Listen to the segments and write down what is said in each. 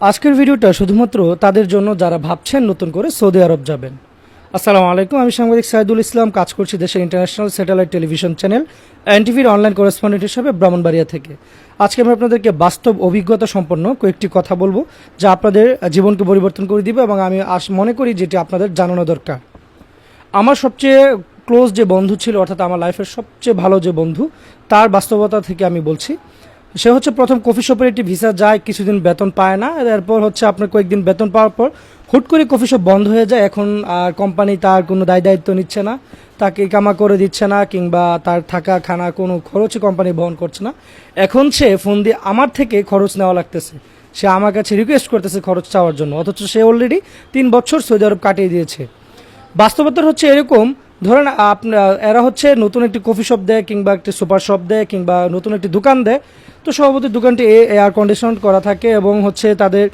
আজকের ভিডিওটা শুধুমাত্র তাদের জন্য যারা ভাবছেন নতুন করে সৌদি আরব যাবেন। আসসালামু আলাইকুম, আমি সাংবাদিক সাইদুল ইসলাম, কাজ করছি দেশের ইন্টারন্যাশনাল স্যাটেলাইট টেলিভিশন চ্যানেল এনটিভির অনলাইন করেসপন্ডেন্ট হিসেবে ব্রাহ্মণবাড়িয়া থেকে। আজকে আমি আপনাদেরকে বাস্তব অভিজ্ঞতা সম্পন্ন কয়েকটি কথা বলব, যা আপনাদের জীবনকে পরিবর্তন করে দিবে এবং আমি আস মনে করি যেটি আপনাদের জানানো দরকার। আমার সবচেয়ে ক্লোজ যে বন্ধু ছিল, অর্থাৎ আমার লাইফের সবচেয়ে ভালো যে বন্ধু, তার বাস্তবতা থেকে আমি বলছি। সে হচ্ছে প্রথম কফি শপের একটি ভিসা যায়, কিছুদিন বেতন পায় না। এরপর হচ্ছে আপনার কয়েকদিন বেতন পাওয়ার পর হুট করে কফি শপ বন্ধ হয়ে যায়। এখন আর কোম্পানি তার কোনো দায় দায়িত্ব নিচ্ছে না। তাকে কামা করে দিচ্ছে না কিংবা তার থাকা, খানা কোনো খরচই কোম্পানি বহন করছে না। এখন সে ফোন দিয়ে আমার থেকে খরচ নেওয়া লাগতেছে। সে আমার কাছে রিকোয়েস্ট করতেছে খরচ চাওয়ার জন্য। অথচ সে অলরেডি তিন বছর সৌদি আরব কাটিয়ে দিয়েছে। বাস্তবতা হচ্ছে এরকম ধরেন আপনার এরা হচ্ছে নতুন একটি কফি শপ দেয় কিংবা একটি সুপার শপ দেয় কিংবা নতুন একটি দোকান দেয়। তো স্বভাবতই দোকানটি এয়ার কন্ডিশন করা থাকে এবং হচ্ছে তাদের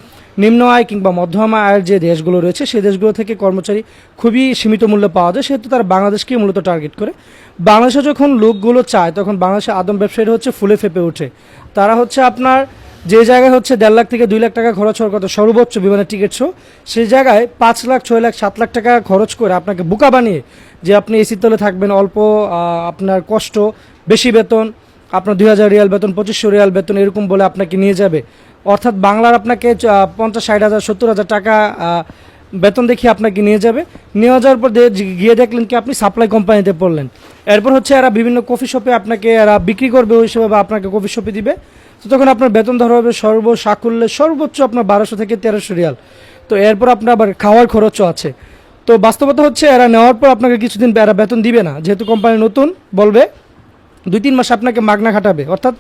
নিম্ন আয় কিংবা মধ্যম আয়ের যে দেশগুলো রয়েছে, সেই দেশগুলো থেকে কর্মচারী খুবই সীমিত মূল্যে পাওয়া যায়। সেহেতু তারা বাংলাদেশকেই মূলত টার্গেট করে। বাংলাদেশে যখন লোকগুলো চায়, তখন বাংলাদেশে আদম ব্যবসায়ীরা হচ্ছে ফুলে ফেপে ওঠে। তারা হচ্ছে আপনার যে জায়গায় হচ্ছে দেড় লাখ থেকে দুই লাখ টাকা খরচ হওয়ার কথা, সর্বোচ্চ বিমানের টিকিট শো সেই জায়গায় পাঁচ লাখ, ছয় লাখ, সাত লাখ টাকা খরচ করে আপনাকে বোকা বানিয়ে যে আপনি এসির তলে থাকবেন, অল্প আপনার কষ্ট, বেশি বেতন, আপনার দুই হাজার রিয়াল বেতন, পঁচিশশো রিয়াল বেতন, এরকম বলে আপনাকে নিয়ে যাবে। অর্থাৎ বাংলার আপনাকে পঞ্চাশ, ষাট হাজার, সত্তর হাজার টাকা বেতন দেখিয়ে আপনাকে নিয়ে যাবে। নিয়ে যাওয়ার পর গিয়ে দেখলেন কি আপনি সাপ্লাই কোম্পানিতে পড়লেন। এরপর হচ্ছে এরা বিভিন্ন কফি শপে আপনাকে এরা বিক্রি করবে, ওই হিসেবে বা আপনাকে কফি শপে দিবে। তো তখন আপনার বেতন ধরা হবে সর্বসাকুল্যে সর্বোচ্চ আপনার বারোশো থেকে তেরোশো রিয়াল। তো এরপর আপনার আবার খাওয়ার খরচও আছে। তো বাস্তবতা হচ্ছে এরা নেওয়ার পর আপনাকে কিছুদিন এরা বেতন দিবে না। যেহেতু কোম্পানি নতুন, বলবে দুই তিন মাস আপনাকে মাগনা খাটাবে, অর্থাৎ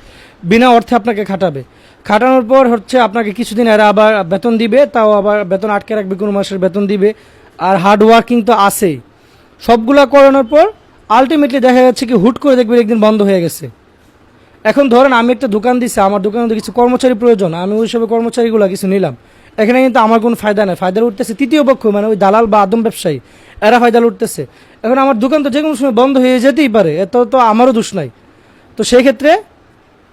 বিনা অর্থে আপনাকে খাটাবে। খাটানোর পর হচ্ছে আপনাকে কিছুদিন এরা আবার বেতন দিবে, তাও আবার বেতন আটকে রাখবে, কোনো মাসের বেতন দিবে। আর হার্ড ওয়ার্কিং তো আছেই। সবগুলা করানোর পর আলটিমেটলি দেখা যাচ্ছে কি হুট করে দেখবেন একদিন বন্ধ হয়ে গেছে। এখন ধরেন আমি একটা দোকান দিছি, আমার দোকানে কিছু কর্মচারী প্রয়োজন, আমি ওই সব কর্মচারীগুলো কিছু নিলাম। এখানে কিন্তু আমার কোনো ফায়দা নেই। ফায়দা উঠতেছে তৃতীয় পক্ষ মানে ওই দালাল বা আদম ব্যবসায়ী, এরা ফায়দা উঠতেছে। এখন আমার দোকান তো যে কোনো সময় বন্ধ হয়ে যেতেই পারে, এত তো আমারও দোষ নাই। তো সেই ক্ষেত্রে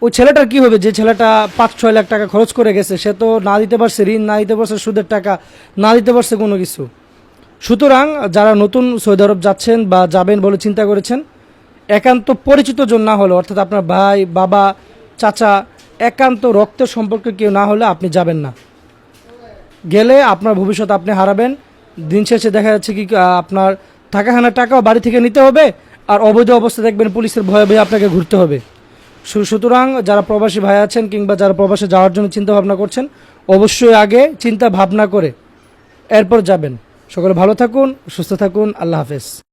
ওই ছেলেটার কি হবে? যে ছেলেটা পাঁচ, ছয় লাখ টাকা খরচ করে গেছে, সে তো না দিতে পারছে ঋণ, না দিতে পারছে সুদের টাকা, না দিতে পারছে কোনো কিছু। সুতরাং যারা নতুন সৌদি আরব যাচ্ছেন বা যাবেন বলে চিন্তা করেছেন, একান্ত পরিচিত জন না হলে, অর্থাৎ আপনার ভাই, বাবা, চাচা, একান্ত রক্তের সম্পর্কে কেউ না হলে আপনি যাবেন না। গেলে আপনার ভবিষ্যৎ আপনি হারাবেন। দিন শেষে দেখা যাচ্ছে কি আপনার থাকাখানার টাকাও বাড়ি থেকে নিতে হবে আর অবৈধ অবস্থা দেখবেন পুলিশের ভয়ে ভয়ে আপনাকে ঘুরতে হবে। সুতরাং যারা প্রবাসী ভাই আছেন কিংবা যারা প্রবাসে যাওয়ার জন্য চিন্তা ভাবনা করছেন, অবশ্যই আগে চিন্তা ভাবনা করে এরপর যাবেন। সকলে ভালো থাকুন, সুস্থ থাকুন, আল্লাহ হাফেজ।